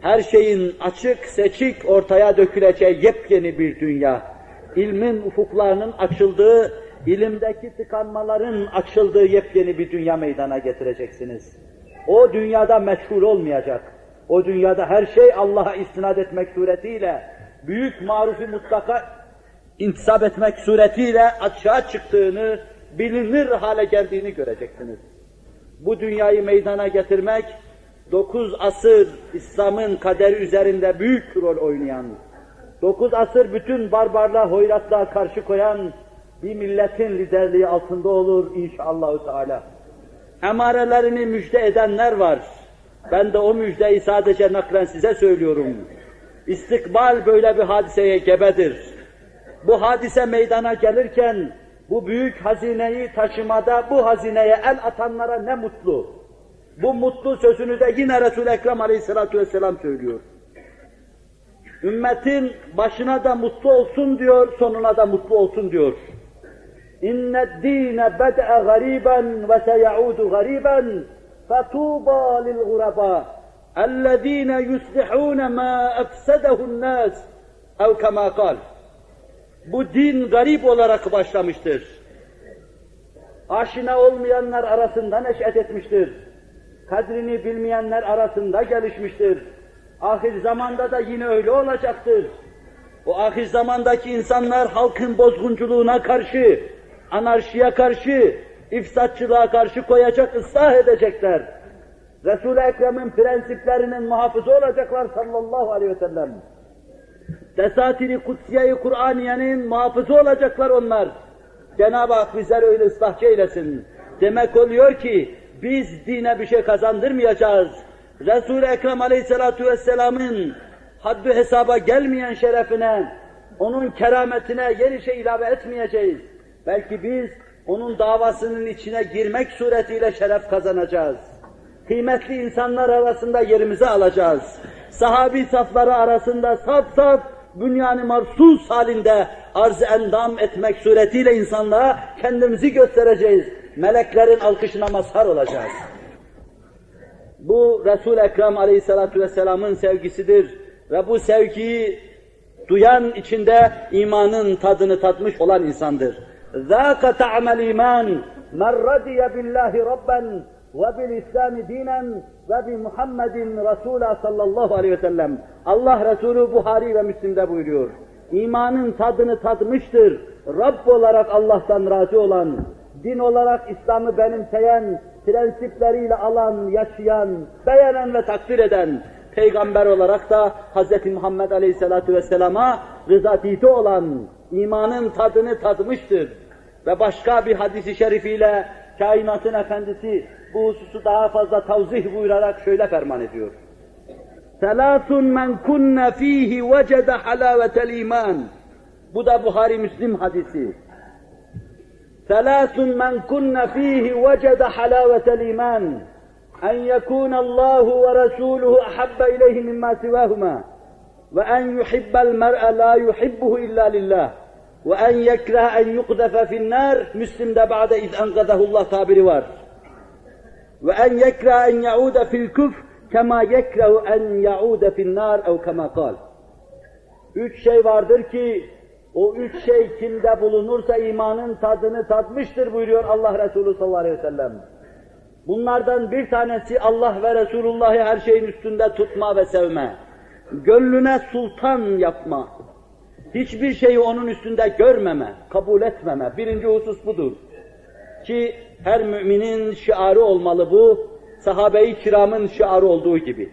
her şeyin açık seçik ortaya döküleceği yepyeni bir dünya. İlmin ufuklarının açıldığı, ilimdeki tıkanmaların açıldığı yepyeni bir dünya meydana getireceksiniz. O dünyada meşhur olmayacak. O dünyada her şey Allah'a istinad etmek suretiyle, büyük marufi mutlaka intisap etmek suretiyle açığa çıktığını, bilinir hale geldiğini göreceksiniz. Bu dünyayı meydana getirmek, dokuz asır İslam'ın kaderi üzerinde büyük rol oynayan, dokuz asır bütün barbarlığa, hoyratlığa karşı koyan bir milletin liderliği altında olur inşallah Teala. Emarelerini müjde edenler var. Ben de o müjdeyi sadece naklen size söylüyorum. İstikbal böyle bir hadiseye gebedir. Bu hadise meydana gelirken bu büyük hazineyi taşımada bu hazineye el atanlara ne mutlu. Bu mutlu sözünü de yine Resul-i Ekrem Aleyhisselatü Vesselam söylüyor. Ümmetin başına da mutlu olsun diyor, sonuna da mutlu olsun diyor. Bed'e gariben ve seyaudu gariben fetuba lil guraba ellezîne yuslihûne mâ efsedehun nâs ev kemâ kal. Bu din garip olarak başlamıştır. Aşina olmayanlar arasında neşet etmiştir. Kadrini bilmeyenler arasında gelişmiştir. Ahir zamanda da yine öyle olacaktır. O ahir zamandaki insanlar halkın bozgunculuğuna karşı, anarşiye karşı, ifsatçılığa karşı koyacak, ıslah edecekler. Resul-i Ekrem'in prensiplerinin muhafızı olacaklar sallallahu aleyhi ve sellem. Desatiri Kutsiye-i Kur'aniye'nin muhafızı olacaklar onlar. Cenab-ı Hak bizler öyle ıslahçı eylesin. Demek oluyor ki biz dine bir şey kazandırmayacağız. Resul-i Ekrem Aleyhisselatü Vesselam'ın haddü hesaba gelmeyen şerefine, onun kerametine yeni şey ilave etmeyeceğiz. Belki biz onun davasının içine girmek suretiyle şeref kazanacağız. Kıymetli insanlar arasında yerimizi alacağız. Sahabi safları arasında saf saf bünyanı marsus halinde arz endam etmek suretiyle insanlığa kendimizi göstereceğiz meleklerin alkışına mazhar olacağız. Bu Resul Ekrem Aleyhissalatu vesselam'ın sevgisidir ve bu sevgiyi duyan içinde imanın tadını tatmış olan insandır. Zaka ta'mel iman men radiye billahi rabben ve bil İslam dinen ve bi Muhammedin Resul'a sallallahu aleyhi ve sellem. Allah Resulü Buhari ve Müslim'de buyuruyor. İmanın tadını tatmıştır. Rabb olarak Allah'tan razı olan, din olarak İslam'ı benimseyen, prensipleriyle alan, yaşayan, beğenen ve takdir eden, peygamber olarak da Hz. Muhammed Aleyhisselatü Vesselam'a rızatiti olan, imanın tadını tatmıştır. Ve başka bir hadisi şerifiyle kainatın efendisi bu hususu daha fazla tavzih buyurarak şöyle ferman ediyor. Selâsun men kunne fîhî vecede halâvetel iman. Bu da Buhari Müslim hadisi. ثلاث من كن فيه وجد حلاوة الإيمان أن يكون الله ورسوله أحب إليه مما سواهما وأن يحب المرء لا يحبه إلا لله وأن يكره أن يقذف في النار مسلم بعد إذ أنقذه الله تابر وار وأن يكره أن يعود في الكفر كما يكره أن يعود في النار أو كما قال. Üç şey vardır ki o üç şey kimde bulunursa imanın tadını tatmıştır buyuruyor Allah Resulü sallallahu aleyhi ve sellem. Bunlardan bir tanesi Allah ve Resulullah'ı her şeyin üstünde tutma ve sevme. Gönlüne sultan yapma. Hiçbir şeyi onun üstünde görmeme, kabul etmeme. Birinci husus budur. Ki her müminin şiarı olmalı bu, sahabe-i kiramın şiarı olduğu gibi.